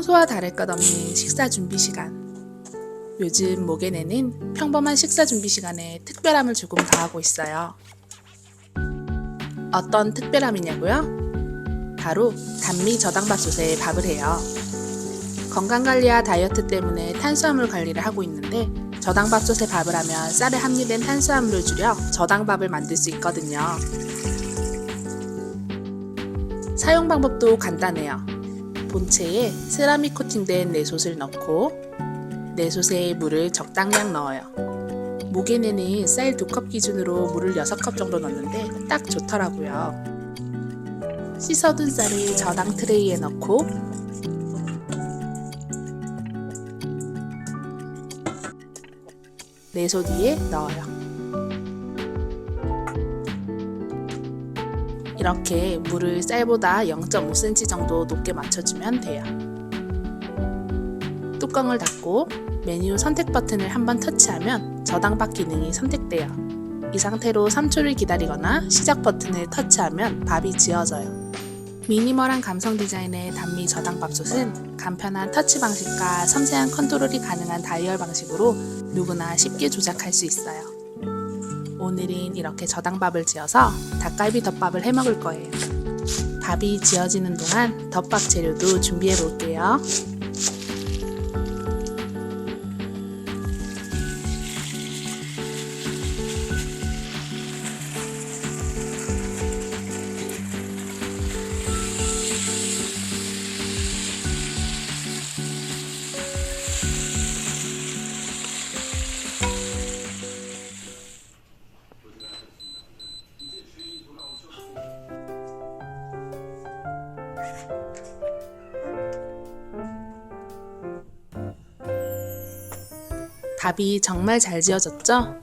평소와 다를 것 없는 식사 준비 시간. 요즘 목에내는 평범한 식사 준비 시간에 특별함을 조금 더하고 있어요. 어떤 특별함이냐고요? 바로 단미 저당밥솥에 밥을 해요. 건강관리와 다이어트 때문에 탄수화물 관리를 하고 있는데 저당밥솥에 밥을 하면 쌀에 함유된 탄수화물을 줄여 저당밥을 만들 수 있거든요. 사용 방법도 간단해요. 본체에 세라믹 코팅된 내솥을 넣고 내솥에 물을 적당량 넣어요. 목에내는 쌀두컵 기준으로 물을 6컵 정도 넣는데 딱 좋더라고요. 씻어둔 쌀을 저당 트레이에 넣고 내솥 위에 넣어요. 이렇게 물을 쌀보다 0.5cm 정도 높게 맞춰주면 돼요. 뚜껑을 닫고 메뉴 선택 버튼을 한번 터치하면 저당밥 기능이 선택돼요. 이 상태로 3초를 기다리거나 시작 버튼을 터치하면 밥이 지어져요. 미니멀한 감성 디자인의 단미 저당밥솥은 간편한 터치 방식과 섬세한 컨트롤이 가능한 다이얼 방식으로 누구나 쉽게 조작할 수 있어요. 오늘은 이렇게 저당밥을 지어서 닭갈비 덮밥을 해 먹을 거예요. 밥이 지어지는 동안 덮밥 재료도 준비해 볼게요. 밥이 정말 잘 지어졌죠?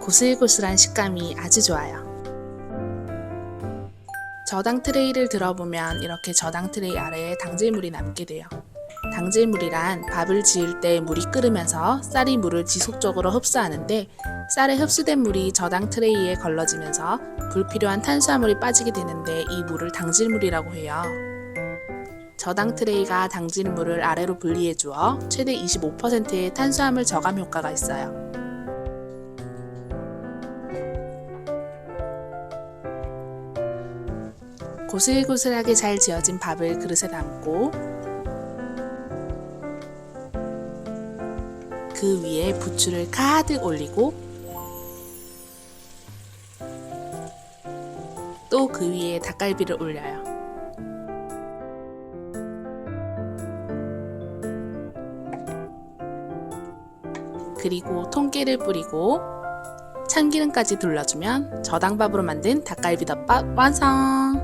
고슬고슬한 식감이 아주 좋아요. 저당 트레이를 들어보면 이렇게 저당 트레이 아래에 당질물이 남게 돼요. 당질물이란 밥을 지을 때 물이 끓으면서 쌀이 물을 지속적으로 흡수하는데 쌀에 흡수된 물이 저당 트레이에 걸러지면서 불필요한 탄수화물이 빠지게 되는데 이 물을 당질물이라고 해요. 저당 트레이가 당질물을 아래로 분리해 주어 최대 25%의 탄수화물 저감 효과가 있어요. 고슬고슬하게 잘 지어진 밥을 그릇에 담고 그 위에 부추를 가득 올리고 또 그 위에 닭갈비를 올려요. 그리고 통깨를 뿌리고 참기름까지 둘러주면 저당밥으로 만든 닭갈비 덮밥 완성!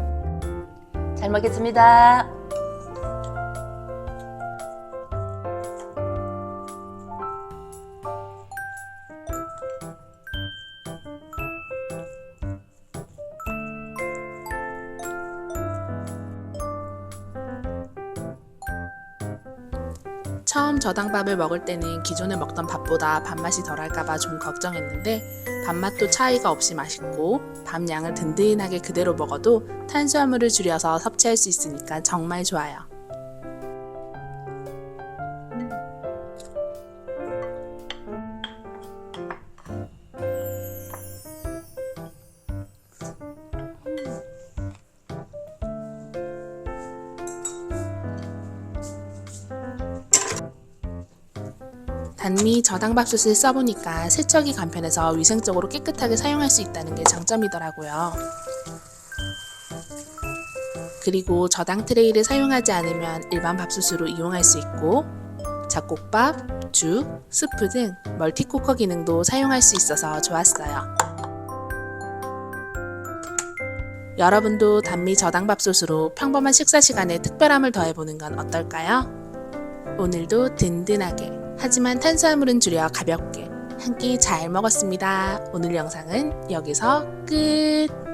잘 먹겠습니다. 처음 저당밥을 먹을 때는 기존에 먹던 밥보다 밥맛이 덜할까봐 좀 걱정했는데 밥맛도 차이가 없이 맛있고 밥 양을 든든하게 그대로 먹어도 탄수화물을 줄여서 섭취할 수 있으니까 정말 좋아요. 단미 저당밥솥을 써보니까 세척이 간편해서 위생적으로 깨끗하게 사용할 수 있다는 게 장점이더라고요. 그리고 저당 트레이를 사용하지 않으면 일반 밥솥으로 이용할 수 있고 잡곡밥, 죽, 스프 등 멀티쿠커 기능도 사용할 수 있어서 좋았어요. 여러분도 단미 저당밥솥으로 평범한 식사 시간에 특별함을 더해보는 건 어떨까요? 오늘도 든든하게 하지만 탄수화물은 줄여 가볍게 한 끼 잘 먹었습니다. 오늘 영상은 여기서 끝!